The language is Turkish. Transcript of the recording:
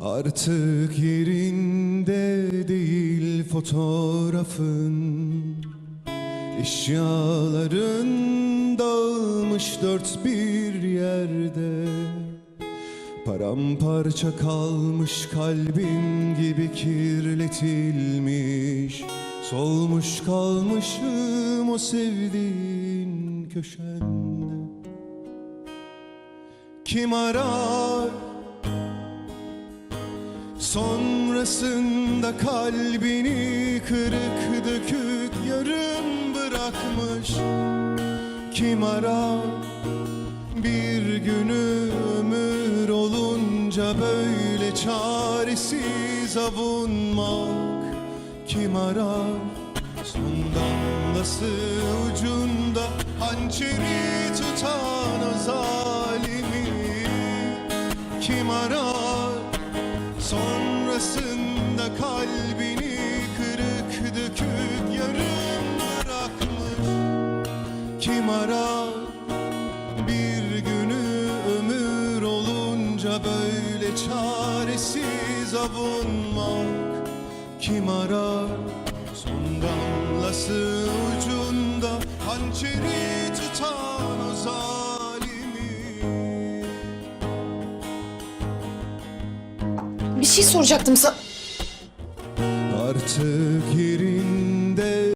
Artık yerinde değil fotoğrafın. Eşyaların dağılmış dört bir yerde. Paramparça kalmış kalbim gibi kirletilmiş. Solmuş kalmışım o sevdiğin köşende Kim arar Sonrasında kalbini kırık dökük yarım bırakmış. Kim arar? Bir günü ömür olunca böyle çaresiz avunmak. Kim arar? Son damlası ucunda hançeri tutan o zalimi. Kim arar Sonrasında kalbini kırık dökük yarım bırakmış. Kim arar? Bir günü ömür olunca böyle çaresiz avunmak. Kim arar Bir şey soracaktım sana. Artık yeri